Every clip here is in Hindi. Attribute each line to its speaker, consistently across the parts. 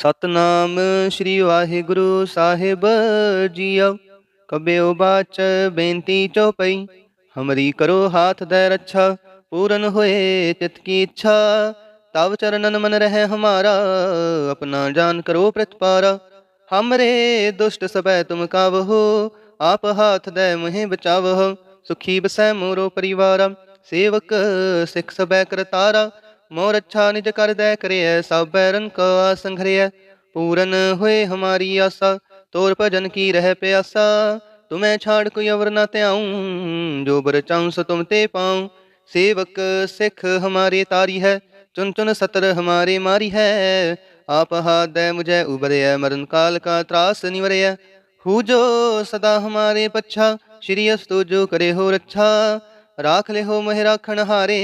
Speaker 1: ਸਤਨਾਮ ਸ੍ਰੀ ਵਾਹਿਗੁਰੂ ਸਾਹਿਬ ਜੀਓ ਕਬਿਓ ਬਾਚ ਬੇਨਤੀ ਚਉਪਈ ਹਮਰੀ ਕਰੋ ਹਾਥ ਦੇ ਰੱਛਾ ਪੂਰਨ ਹੋਏ ਤਿਤ ਕੀ ਇੱਛਾ ਤਵ ਚਰਨਨ ਮਨ ਰਹਿ ਹਮਾਰਾ ਆਪਣਾ ਜਾਨ ਕਰੋ ਪ੍ਰਤਪਾਰਾ ਹਮਰੇ ਦੁਸ਼ਟ ਸਭੈ ਤੁਮ ਕਾਵਹੋ ਆਪ ਹਾਥ ਦੇ ਮੁਹਿ ਬਚਾਵਹੁ ਸੁਖੀ ਬਸੈ ਮੋਰੋ ਪਰਿਵਾਰ ਸੇਵਕ ਸਿਖ ਸਭੈ ਕਰਤਾਰਾ ਮੋਰ ਅੱਛਾ ਨਿਜ ਕਰਦੈ ਕਰਿਐ ਸਭ ਬੈਰਨ ਕਾ ਸੰਘਰਿਐ। ਪੂਰਨ ਹੋਏ ਹਮਾਰੀ ਆਸਾ, ਤੋਰ ਭਜਨ ਕੀ ਰਹਿ ਪਿਆਸਾ। ਤੁਮੈ ਛਾੜ ਕੋਈ ਅਵਰ ਨਾ ਧਿਆਉ, ਜੋ ਬਰ ਚਾਉ ਸੋ ਤੁਮ ਤੇ ਪਾਉ। ਸੇਵਕ ਸਿੱਖ ਹਮਾਰੇ ਤਾਰੀ ਹੈ ਚੁਨ ਚੁਨ ਸਤਰ ਹਮਾਰੇ ਮਾਰੀ ਹੈ। ਆਪ ਹਾਦੈ ਮੁਝੈ ਉਬਰਿਐ, ਮਰਨ ਕਾਲ ਕਾ ਤਰਾਸ ਨਿਵਰਿਐ। ਹੂ ਜੋ ਸਦਾ ਹਮਾਰੇ ਪੱਛਾ, ਸ਼੍ਰੀ ਅਸਤੂ ਜੋ ਕਰੇ ਹੋ ਰੱਛਾ राख ले हो मोह राखण हारे,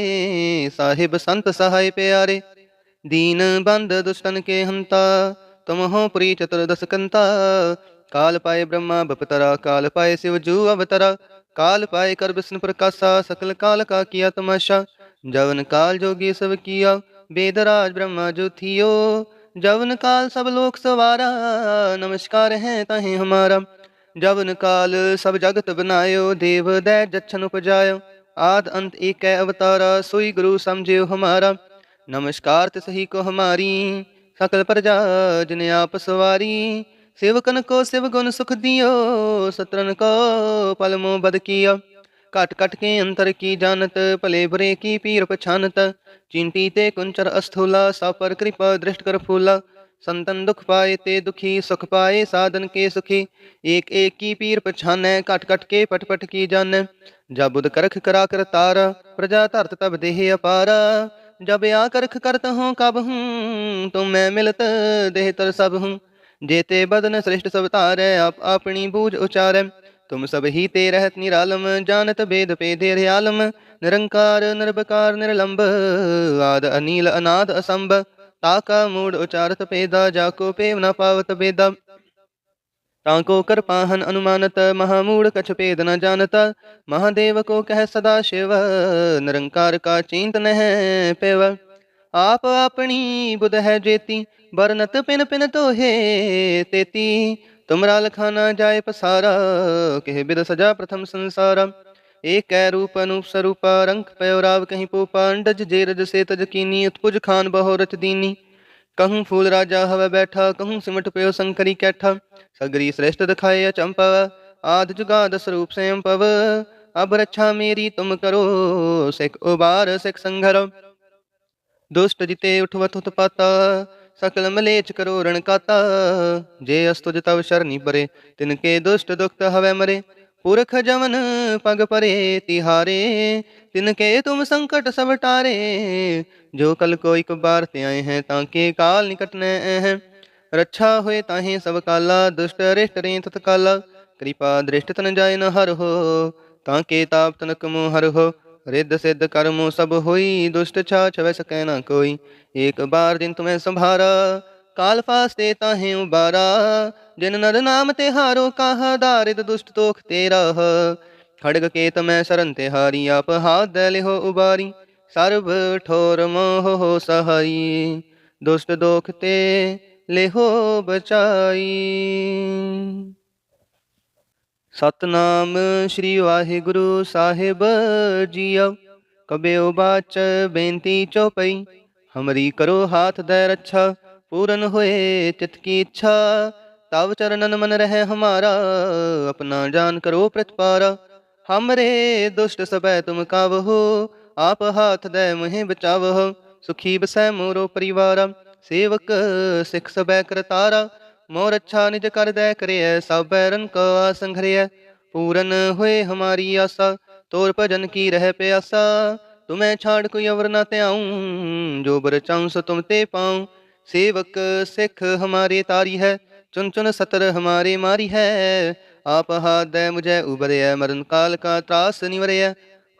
Speaker 1: साहिब संत सहाय प्यारे। दीन बंद दुष्टन के हंता तुम हो चतुर्दश कंता। काल पाए ब्रह्मा बपतरा, काल पाए शिव जू अवतरा। काल पाए कर विष्णु प्रकाशा, सकल काल का किया तमाशा। जवन काल जोगी सब किया, वेदराज ब्रह्मा जो थियो। जवन काल सब लोक सवारा, नमस्कार है तहे हमारा। जवन काल सब जगत बनायो, देव दै जच्छन उपजायो। आद अंत एक अवतारा, सोई गुरु समझे हमारा। नमस्कार तिसही को हमारी, सकल प्रजा जिन आप सवारी। सेवकन को शिव गुण सुख दियो, सतरन को पल मोह बद किया। कट काट के अंतर की जानत भले बुरे की पीर पछानत। चिंटी ते कुंचर अस्थूला सा पर कृपा दृष्ट कर फूला। संतन दुख पाए ते दुखी, सुख पाए साधन के सुखी। एक एक की पीर पछाने, कट कट के पट पट की जान। जब बुध करख करा कर तारा, प्रजा धरत तब देह अपारा। जब आ करख करत हूँ, कब हूँ, तुम मैं मिलत देह तर सब हूँ। जेते बदन श्रेष्ठ सब तारे, आप अपनी बूझ उचारे। तुम सब ही ते रहत निरालम, जानत भेद पेदे आलम निरंकार निर्भकार निर्लंब, आद अनील, अनाद असंभ। ताका मूड उचारत पेदा, जाको पेव न पावत बेदा। ताको कर पाहन अनुमानत, महामूड कछ पेद न जानत। महादेव को कह सदा शिव, निरंकार का चिंत न है पेव। आप अपनी बुध है जेती, बरनत पिन पिन तो हे तेती। तुमरा लखाना जाय पसारा, कह बिद सजा प्रथम संसारा। एक रूप अनूप स्वरूपा रंक पयोराव कहीं पोपा, अंडज जे रज से तज कीनी, उत्पुज खान बहो रच दीनी। कहूँ फूल राजा हवा बैठा, कहूँ सिमट पयो शंकरी कैठा। सगरी श्रेष्ठ दिखाए अचंपव आद जुगाद स्वरूप स्वयं पव। अब रक्षा मेरी तुम करो, सिख उबार सिख संघर। दुष्ट जिते उठवत उत्पाता सकल मलेच करो रणकाता जे अस्तुज तव शरणी परे, तिनके दुष्ट दुखत हवे मरे। पुरख जवन पग परे तिहारे, तिनके तुम संकट सब टारे। जो कल को एक बार ते आए हैं, ताके काल निकट न हैं। रक्षा हुए ताहे सब काला, दुष्ट अरिष्ट रे तत्काला। कृपा दृष्ट तन जाय न हर हो, ताके ताप तनक मोह हर हो। रिद्ध सिद्ध कर्मो सब होई, दुष्ट छा छवै सकै न कोई। एक बार दिन तुम्हें संभारा, काल फास्ते ताहे उबारा। ਜਿਨ ਨਰ ਨਾਮ ਤੇ ਹਾਰੋ ਕਾਹ ਆਧਾਰਿਤ ਦੁਸ਼ਟ ਤੋਖ ਤੇ ਰਹ। ਖੜਗ ਕੇਤ ਮੈਂ ਸਰਨ ਤੇ ਹਾਰੀ, ਆਪ ਹਾਥ ਲਿਹੋ ਉਬਾਰੀ। ਸਰਬ ਠੋਰ ਮੋਹ ਹੋ ਸਹਾਈ, ਦੁਸ਼ਟ ਦੋਖ ਤੇ ਲਿਹੋ ਬਚਾਈ। ਸਤਨਾਮ ਸ੍ਰੀ ਵਾਹਿਗੁਰੂ ਸਾਹਿਬ ਜੀਓ, ਕਬਿਓ ਬਾਚ ਬੇਨਤੀ ਚੋਪਈ। ਹਮਰੀ ਕਰੋ ਹਾਥ ਦੇ ਰੱਛਾ, ਪੂਰਨ ਹੋਏ ਤਿਤ ਕੀ ਇੱਛਾ। तव चरणन मन रहे हमारा, अपना जान करो प्रतिपारा। हमरे दुष्ट सब तुम कावहो, आप हाथ दे मुहे बचाव हो सुखी बसै मोरो परिवार, सेवक सिख सब करतारा मोर अच्छा निज कर दे करे सब बैरन का संघरिय पूरन हुए हमारी आशा तोर भजन की रह प्यासा। तुम्हें छाड़ कोई अवर ना त्याऊं जो बर चाहूँ सो तुम ते पाऊँ। सेवक सिख हमारे तारी है चुन चुन सतर हमारे मारी है आप हाथ दय मुझे उबरे मरण काल का त्रास निवरे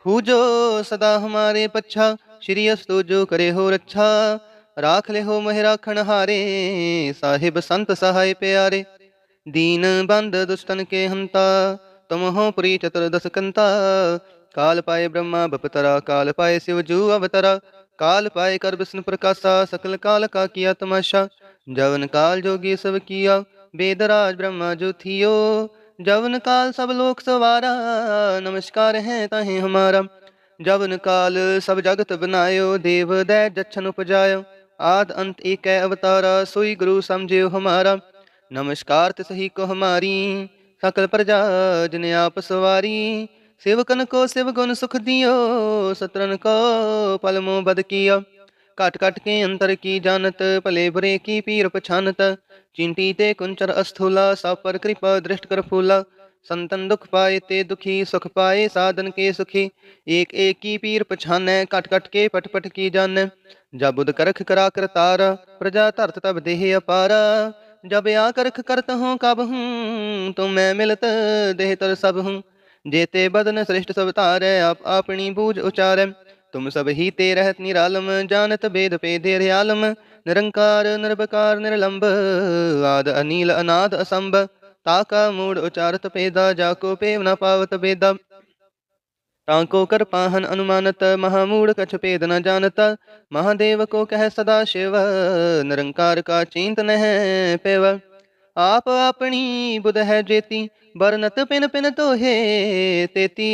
Speaker 1: हु जो सदा हमारे पच्छा श्री अस्तु जो करे हो रच्छा ਰਾਖ ਲਿਓ ਮਹਿ ਰਾਖਣ ਹਾਰੇ ਸਾਹਿਬ ਸੰਤ ਸਹਾਇ ਪਿਆਰੇ ਦੀਨ ਬੰਦ ਦੁਸ਼ਟਨ ਕੇ ਹੰਤਾ ਤੁਮ ਹੋ ਪੁਰੀ ਚਤੁਰਦਸ ਕੰਤਾ ਕਾਲ ਪਾਏ ਬ੍ਰਹਮਾ ਬਪਤਰਾ ਕਾਲ ਪਾਏ शिव जू अवतरा काल पाए कर विष्णु प्रकाशा सकल काल का किया तमाशा जवन काल जोगी सब किया वेदराज ब्रह्मा जो थियो जवन काल सब लोक सवारा नमस्कार है ताहे हमारा जवन काल सब जगत बनायो देव दै जच्छन उपजायो आद अंत एक अवतारा सोई गुरु समझियो हमारा नमस्कार सही को हमारी सकल प्रजा जिन आप सवारी सेवकन को शिव गुण सुख दियो सत्रन को पलमो बद किया काट काट के अंतर की जानत, पले बुरे की पीर पछानत। चिंटी ते कुंचर अस्थूला सा पर कृपा दृष्ट कर फूला। संतन दुख पाए ते दुखी, सुख पाए साधन के सुखी। एक एक की पीर पछान कट कट के पट पट की जान। जब बुध करख करा कर तारा, प्रजा धरत तब देह अपारा। जब या करख करत हूँ, कब हूँ, तुम मैं मिलत देह तर सब हूँ। जेते बदन श्रेष्ठ सब तारे, आप अपनी बूझ उचार। तुम सब ही ते रहत निरालम, जानत भेद पे दे आलम निरंकार, निर्भकार, निर्लंब, आद अनिल, अनाद असंभ ताका मूड उचारत पेदा, जाको पेव न पावत बेदा। टाको कर पाहन अनुमानत, महामूड कछ पेद न जानता। महादेव को कह सदा शिव, निरंकार का चिंतन है पेव। आप अपनी बुध है जेती, बरनत पिन पिन तो हे तेती।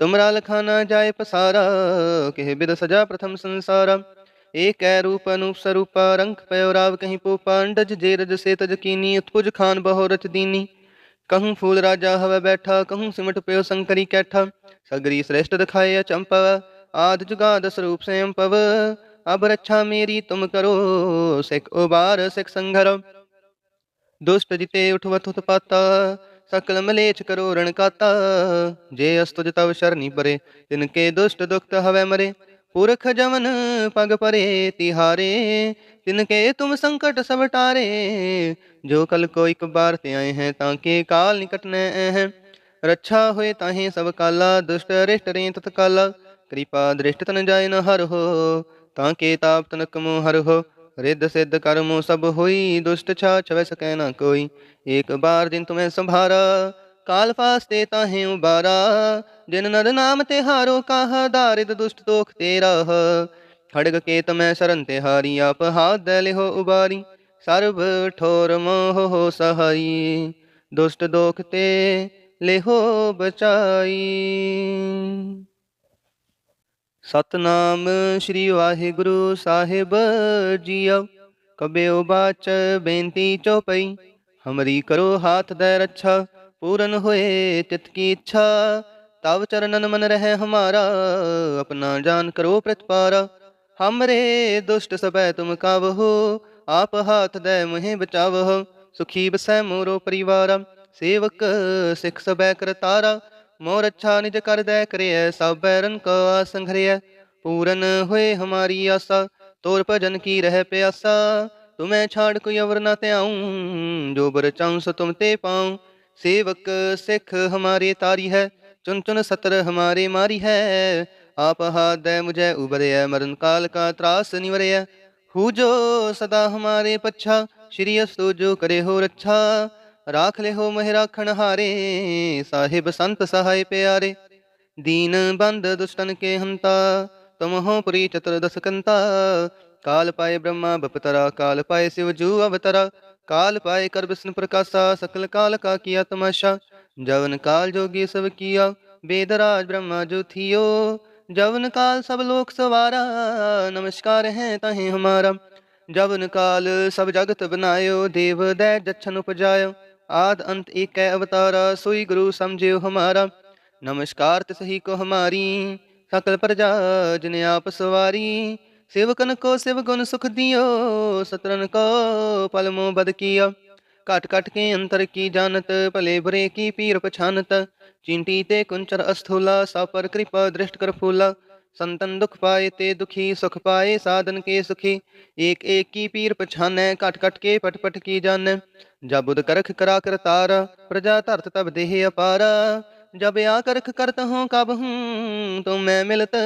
Speaker 1: तुमरा लखाना जाय पसारा, कह बिद सजा प्रथम संसारा। एक रूप अनूप स्वरूप रंक पयोराव कहीं पोपा, अंडज जेरज से तज कीनी, उत्पुज खान बहो रच दीनी। कहूँ फूल राजा हवा बैठा, कहूँ सिमट पयो शंकरी कैठा। सगरी श्रेष्ठ दिखाए चंपव आद जुगाद स्वरूप से पव अब रक्षा मेरी तुम करो, सिख उबार सिख संघर। दुष्ट जिते उठवत पाता सकल मलेच करो रण काता जे अस्तुज तव शरणी परे तिनके दुष्ट दुख हवे मरे। पुरख जमन पग परे तिहारे, तिनके तुम संकट सब टारे। जो कल को एक बार ते आए हैं, ताके काल निकट न हैं। रक्षा हुए ताहे सब काला, दुष्ट रिष्ट रे तत्काला। कृपा दृष्ट तन जाय न हर हो, ताके ताप तनक मो हर हो। रिद्ध सिद्ध कर्मो सब हुई दुष्ट छा छव सकै न कोई एक बार दिन तुम्हें संभारा काल फास्ते ताहे उबारा जिन नर नाम तिहारो कह दारिद दुष्ट दोख तेरा खड़ग केत मैं शरण तिहारी आप हाथ दल हो उबारी सर्व ठोर मोह हो सहाई दुष्ट दोख ते ले हो बचाई सतनाम श्री वाहिगुरु साहिब जियो कबे बाच बेनती चौपई हमारी करो हाथ दे रक्षा पूरन होए चित की इच्छा तब चरणन मन रहे हमारा अपना जान करो प्रतिपारा हमरे दुष्ट सब तुम काव हो आप हाथ दे मुहे बचाव हो सुखी बसै मोरो परिवार सेवक सिख सब कर तारा मोर अच्छा निज कर दे करे सब बैरन का संघरिय पूरन हुए हमारी आशा तोर भजन की रह प्यासा तुम्हें छाड़ कोई अवर न ते आऊँ जो बर चाऊं सो तुम ते पाऊँ सेवक सिख हमारी तारी है चुन चुन सतर हमारे मारी है आप हाथ दे मुझे उबरे मरण काल का त्रास निवरे हु जो सदा हमारे पच्छा ले हो मोह राखण हारे साहिब संत सहाय प्यारे। दीन बंद दुष्टन के हंता, तुम हो पुरी चतुर्दश कंता। काल पाए ब्रह्मा बपतरा, काल पाए शिव जू अवतरा। काल पाए कर विष्णु प्रकाशा, सकल काल का किया तमाशा। जवन काल जोगी सब किया, वेदराज ब्रह्मा जो थियो। जवन काल सब लोक सवारा, नमस्कार है तहे हमारा। जवन काल सब जगत बनायो, देव दै जच्छन उपजायो। आद अंत एक अवतारा, सोई गुरु समझे हमारा। नमस्कार सही को हमारी, सकल प्रजा जिन आप सवारी। सेवकन को शिव गुण सुख दियो, सतरन को पलमो बद किया। काट काट के अंतर की जानत भले बुरे की पीर पछानत। चिंटी ते कुंचर अस्थूला सा पर कृपा दृष्ट कर फूला। संतन दुख पाए ते दुखी, सुख पाए साधन के सुखी। एक एक की पीर पछान, कट कट के पट पट की जान। जब बुध करख करा कर तारा, प्रजा धरत तब देह अपारा। जब आ करख करत हूँ, कब हूँ तो मैं मिलत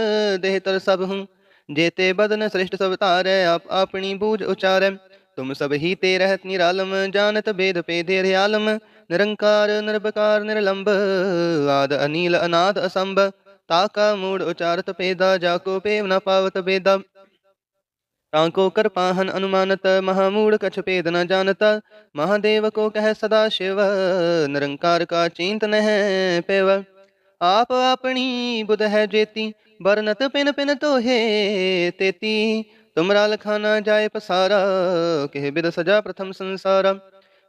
Speaker 1: देह तर सब हूँ। जेते बदन श्रेष्ठ सब तारे, आप अपनी बूझ उचार। तुम सब ही ते रहत निरालम, जानत भेद पे धीर आलम। निरंकार निर्भकार निर्लंब, आद अनिल, अनाद असंभ। ताका मूड उचारत पेदा, जाको पेव न पावत बेदा। ताको कर पाहन अनुमानत महामूढ़ कछ भेद न जानत। महादेव को कह सदा शिव, निरंकार का चिंतन है पेव। आप अपनी बुध है जेती, बरनत पिन पिन तो हे तेती। तुमरा लखाना जाय पसारा, कह बिद सजा प्रथम संसारा।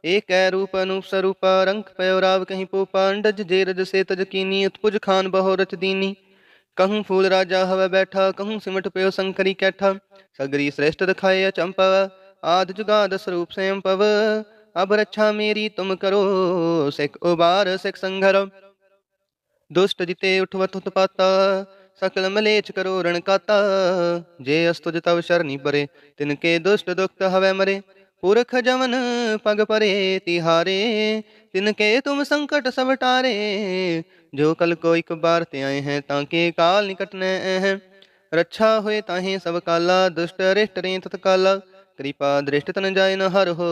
Speaker 1: एक रूप अनूप स्वरूप रंक पयोराव कहीं पोपा, अंडज जेरज से तज कीनी, उत्पुज खान बहो रच दीनी। कहूँ फूल राजा हवा बैठा, कहूँ सिमट पयो शंकरी कैठा। सगरी श्रेष्ठ दिखाए चंपव, आद जुगाद स्वरूप स्वयं पव। अब रक्षा मेरी तुम करो, सिख उबार, सिख संघर। दुष्ट जिते उठवत उत्पाता सकल मलेच करो रणकाता जे अस्तुज तव शरणी परे, तिनके दुष्ट दुख हवे मरे। पुरख जवन पग परे तिहारे, तिनके तुम संकट सब टारे। जो कल को एक बार ते आए हैं, ताके काल निकट न रक्षा हुए ताहे सब काला, दुष्ट अरिष्ट रे तत्काला। कृपा दृष्ट तन जाय न हर हो,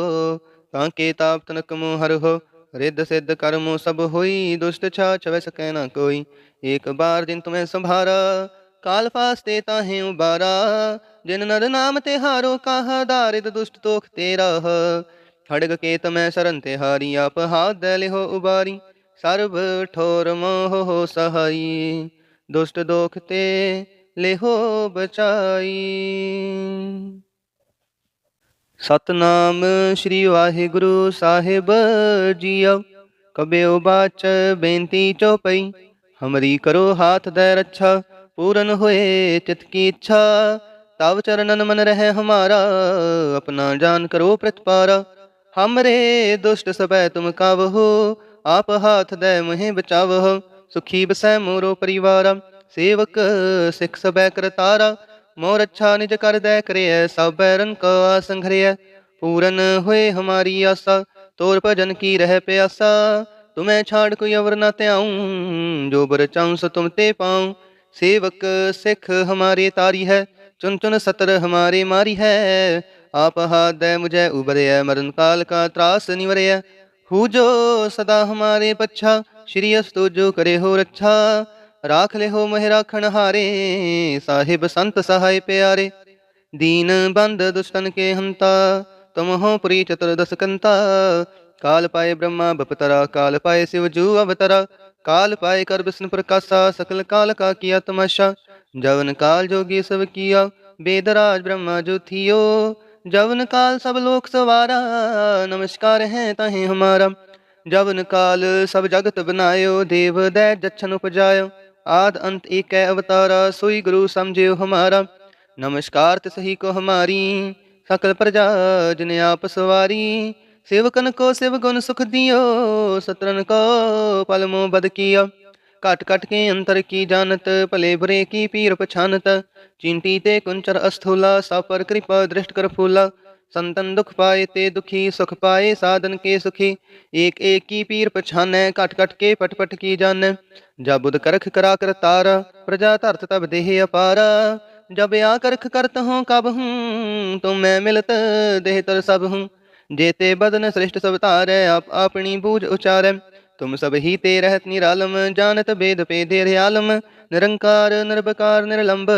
Speaker 1: ताके ताप तनक मो हर हो। रिद्ध सिद्ध कर्मो सब होई, दुष्ट छा छवै सकै न कोई। एक बार दिन तुम्हें संभारा, काल फास्ते ताहे उबारा। जिन नर नाम ते हारो कहा दारिद दुष्ट तोख तेरा खड़ग के तमै शरण ते हारी आप हाथ दले हो उबारी सर्व ठोर मोह हो सहाई दुष्ट दोख ते लेहो बचाई सतनाम श्री वाहिगुरु साहिब जियो कबेओ बाच बेनती चौपई हमारी करो हाथ दे रक्षा पूरन होए चित की तब चरणन मन रहे हमारा, अपना जान करो प्रतिपारा। हमरे दुष्ट सब तुम काव हो आप हाथ दे मुहे बचाव हो सुखी बसै मोरो परिवार, सेवक सिख सबै करतारा मोर अच्छा निज कर दे करे सब बैरन का संघरिय पूरन हुए हमारी आशा तोर भजन की रह प्यासा। तुम्हें छाड़ कोई अवर न त्याऊं, जो बर चाऊं सो तुम ते पाऊँ। सेवक सिख हमारे तारी है चुन चुन सतर हमारे मारी है। आप हाथ दे मुझे उबरे मरण काल का त्रास निवरे हु। जो सदा हमारे पच्छा, श्री अस्तु जो करे हो रक्षा। राख ले हो मोह राखण हारे साहिब संत सहाय प्यारे। दीन बंद दुष्टन के हंता, तुम हो पुरी चतुर्दश कंता। काल पाए ब्रह्मा बपतरा, काल पाए शिव जू अवतरा। काल पाए कर विष्णु प्रकाशा, सकल काल का किया तमाशा। जवन काल जोगी सब किया वेदराज ब्रह्मा जो थियो जवन काल सब लोक सवारा नमस्कार है तहे हमारा जवन काल सब जगत बनायो देव दै जच्छन उपजायो आद अंत एक अवतारा सोई गुरु समझो हमारा नमस्कार सही को हमारी सकल प्रजा जिन आप सवारी सेवकन को शिव गुण सुख दियो सत्रन को पलमो बद किया काट काट के अंतर की जानत, पले बुरे की पीर पछानत। चिंटी ते कुंचर अस्थूला सा पर कृपा दृष्ट कर फूला। संतन दुख पाए ते दुखी, सुख पाए साधन के सुखी। एक एक की पीर पछाने कट कट के पट पट की जान। जब बुध करख करा कर तारा, प्रजा धरत तब देह अपारा। जब या करख करत हूँ, कब हूँ तुम मैं मिलत देह तर सब हूँ। जेते बदन श्रेष्ठ सब तारे, आप अपनी बूझ उचारे। तुम सब ही ते रहत निरालम, जानत वेद पे धैर्य आलम। निरंकार निर्भकार निर्लंब,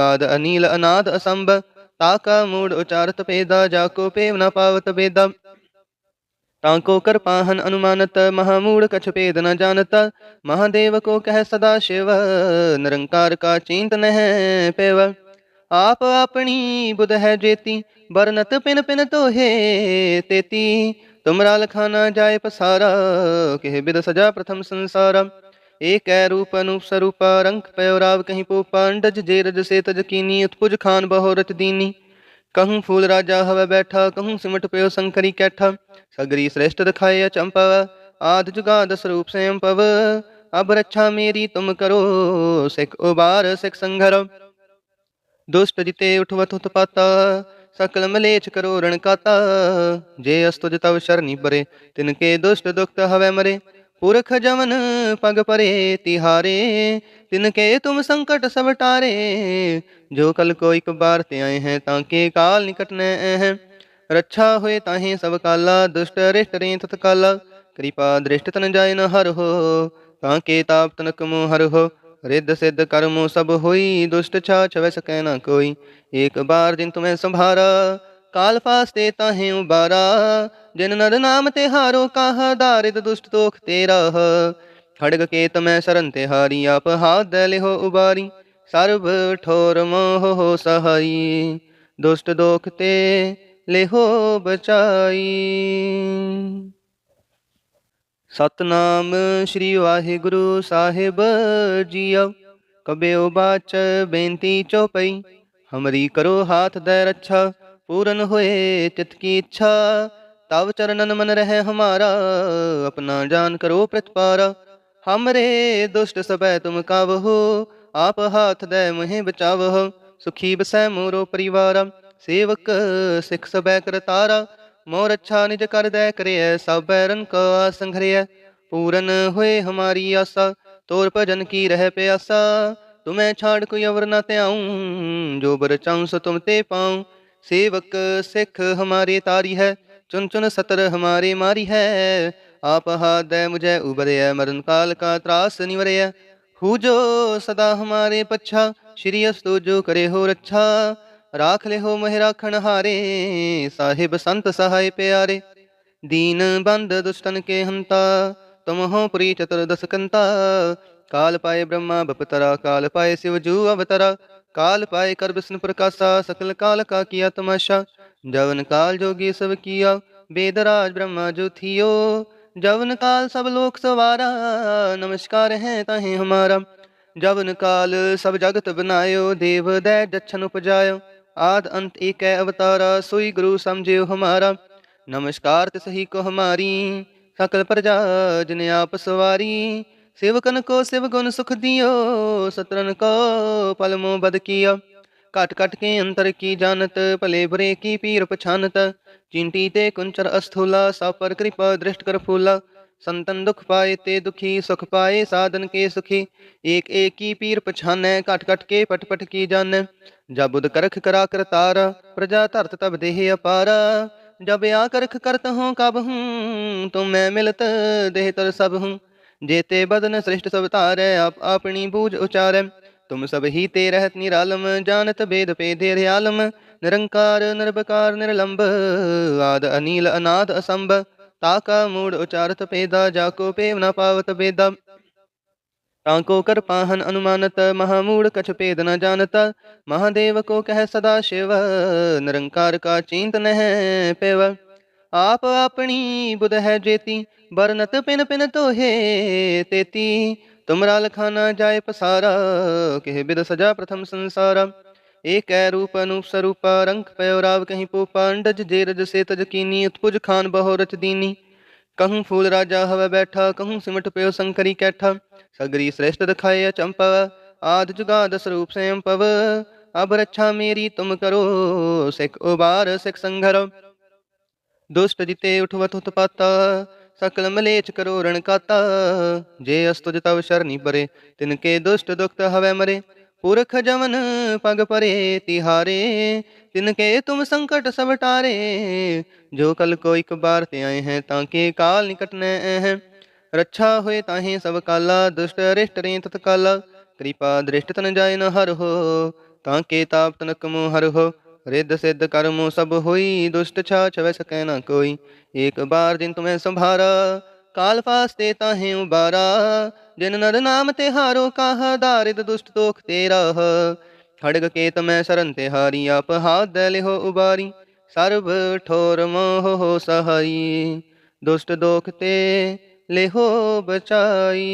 Speaker 1: आद अनिल, अनाद असंभ। ताका मूड उचारत पेदा, जाको पेव न पावत वेदा ताको कर पाहन अनुमानत, महामूढ़ कछ पेद न जानत। महादेव को कह सदा शिव, निरंकार का चिंतन है पेव। आप अपनी बुध है जेती, बरनत पिन पिन तो हे तेती। तुमरा लखाना जाय पसारा, कह बिद सजा प्रथम संसारा। एक रूप अनूप स्वरूप रंक पयोराव कहीं पोपा, अंडज जेरज से तज कीनी, उत्पुज खान बहोरत दीनी। कहूँ फूल राजा हवा बैठा, कहूँ सिमट पयो शंकरी कैठा। सगरी श्रेष्ठ दिखाए चंपव आद दस रूप से पव अब रक्षा मेरी तुम करो, सिख उबार, सिख संघर। दुष्ट जिते उठवत उत्पाता सकल मलेच करो रण काता जे अस्तुज तव शरणी परे, तिनके दुष्ट दुख हवे मरे। पुरख जमन पग परे, तिहारे, तिनके तुम संकट सब टारे। जो कल को एक बार ते आए हैं, ताके काल निकट न हैं। रक्षा हुए ताहे सब काला, दुष्ट रिष्ट रे तत्काला। कृपा दृष्ट तन जाय न हर हो, ताके ताप तनक मो हर हो। रिद्ध सिद्ध कर्मो सब होई दुष्ट छा छवै सकै न कोई एक बार जिन तुम्हें संभारा काल फास्ते ताहे उबारा जिन नर नाम ते हारो काहा दारिद दुष्ट दोख तेरा खड़ग के तमै शरण ते हारी आप हाथ दले हो उबारी सर्व ठोर मोह हो सहाई दुष्ट दोख ते ले हो बचाई ਸਤਨਾਮ ਸ੍ਰੀ ਵਾਹਿਗੁਰੂ ਸਾਹਿਬ ਜੀਓ। ਕਬਿਓ ਬਾਚ ਬੇਨਤੀ ਚੋਪਈ, ਹਮਰੀ ਕਰੋ ਹਾਥ ਦੇ ਰੱਛਾ, ਪੂਰਨ ਹੋਏ ਤਿਤ ਕੀ ਇੱਛਾ। ਤਵ ਚਰਨਨ ਮਨ ਰਹਿ ਹਮਾਰਾ, ਆਪਣਾ ਜਾਨ ਕਰੋ ਪ੍ਰਤਪਾਰਾ। ਹਮਰੇ ਦੁਸ਼ਟ ਸਬੈ ਤੁਮ ਕਾਵਹੋ, ਆਪ ਹਾਥ ਦੇ ਮੁਹਿ ਬਚਾਵਹੁ। ਸੁਖੀ ਬਸੈ ਮੋਰੋ ਪਰਿਵਾਰਾ, ਸੇਵਕ ਸਿਖ ਸਬੈ ਕਰਤਾਰਾ। मोर अच्छा निज कर दे करिय सब बैरन को संघरिय पूरन हुए हमारी आशा तोर भजन की रह प्यासा तुम्हें छाड़ कोई अवर न त्याऊं जो बर चाऊं सो तुम ते पाऊँ सेवक सिख हमारे तारी है चुन चुन सतर हमारे मारी है आप हाथ दे मुझे उबरे मरण काल का त्रास निवरे हु जो सदा हमारे पच्छा श्री अस्तु जो करे हो रक्षा ਰਾਖ ਲਿਓ ਮਹਿ ਰਾਖਣ ਹਾਰੇ ਸਾਹਿਬ ਸੰਤ ਸਹਾਇ ਪਿਆਰੇ ਦੀਨ ਬੰਦ ਦੁਸ਼ਟਨ ਕੇ ਹੰਤਾ ਤੁਮ ਹੋ ਪ੍ਰੀ ਚਤੁਰਦਸ ਕੰਤਾ ਕਾਲ ਪਾਏ ਬ੍ਰਹਮਾ ਬਪਤਰਾ ਕਾਲ ਪਾਏ शिव जू अवतरा काल पाए कर विष्णु प्रकाशा सकल काल का किया तमाशा जवन काल जोगी सब किया वेदराज ब्रह्मा जो थियो जवन काल सब लोक सवारा नमस्कार है तहे हमारा जवन काल सब जगत बनायो देव दै जच्छन उपजायो आद अंत एक अवतारा, सोई गुरु समझे हमारा नमस्कार सही को हमारी, सकल प्रजा जिन आप सवारी। सेवकन को शिव गुण सुख दियो, सतरन को पलमो बद किया। काट काट के अंतर की जानत भले बुरे की पीर पछानत। चिंटी ते कुंचर अस्थूला सा पर कृपा दृष्ट कर फूला। संतन दुख पाए ते दुखी, सुख पाए साधन के सुखी। एक एक की पीर पछान, काट काट के पट पट की जान। जब बुध करख करा कर तारा, प्रजा धरत तब देह अपारा। जब आ करख करत हूँ, कब हूँ तुम मैं मिलत देह तर सब हूँ। जेते बदन श्रेष्ठ सब तारे, आप अपनी बूझ उचारे। तुम सब ही ते रहत निरालम, जानत वेद पे धीर आलम निरंकार निर्भकार निर्लंब, आद अनिल, अनाद असंभ। ताका मूड उचारत पेदा, जाको पेव न पावत वेदा ताको कर पाहन अनुमानत महामूढ़ कछ पेद न जानता। महादेव को कह सदा शिव, निरंकार का चिंतन है पेव। आप अपनी बुध है जेती, बरनत पिन पिन तो हे तेती। तुमरा लखाना जाय पसारा के बिद सजा प्रथम संसारा। एक रूप अनूप स्वरूप रंग पयोराव कहीं पोपा, अंडज जेरज से तज कीनी, उत्पुज खान बहोरच दीनी। कहूँ फूल राजा हवा बैठा, कहूँ सिमट पयो शंकरी कैठा। सगरी श्रेष्ठ दिखाए चंपव आद जुगाद स्वरूप स्वयं पव। अब रक्षा मेरी तुम करो, सिख उबार सिख संघर। दुष्ट जिते उठवत उत्पाता सकल मलेच करो रणकाता जे अस्तुज तव शरणी परे तिनके दुष्ट दुख हवे मरे। पुरख जमन पग परे तिहारे, तिनके तुम संकट सब टारे। जो कल को एक बार ते आए हैं, ताके काल निकट न हैं। रक्षा हुए ताहे सब काला, दुष्ट अरिष्ट रे तत्काला। कृपा दृष्ट तन जाय न हर हो, ताके ताप तनक मो हर हो। रिद्ध सिद्ध कर्मो सब होई, दुष्ट छा छवै सकै न कोई। एक बार दिन तुम्हें संभारा, काल फास्ते ताहे उबारा। जिन नर नाम ते हारो काह दारिद दुष्ट दोख तेरा खड़ग के तमै शरण ते हारी आप हाथ दले हो उबारी सर्व ठोर मोह हो सहाई दुष्ट दोख ते लेहो बचाई